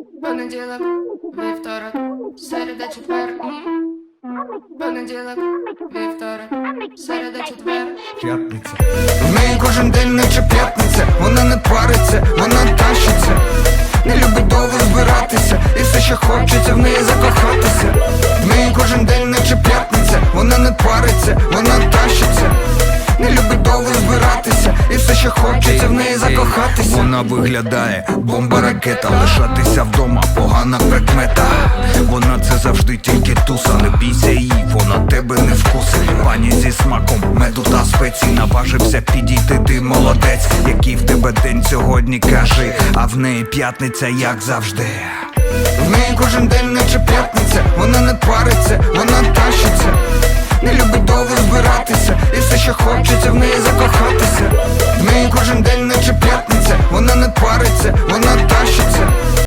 Понеділок, вівторок, середа, четвер. Понеділок, вівторок, середа, четвер. П'ятниця. В неї кожен день наче п'ятниця, вона не париться, вона тащиться, не любить довго збиратися, і все ще хочеться в неї закохатися. В неї кожен день наче п'ятниця, вона не париться, вона тащиться. Неї закохатися. Вона виглядає, бомба ракета, лишатися вдома, погана прикмета. Вона це завжди тільки туса, не бійся її, вона тебе не вкусить. Пані зі смаком, меду та спецій наважився підійти, ти молодець, який в тебе день сьогодні кажи, а в неї п'ятниця, як завжди. В неї кожен день наче п'ятниця, вона не париться, вона тащиться. Не любить довго збиратися, і все ще хочеться в неї закохатися.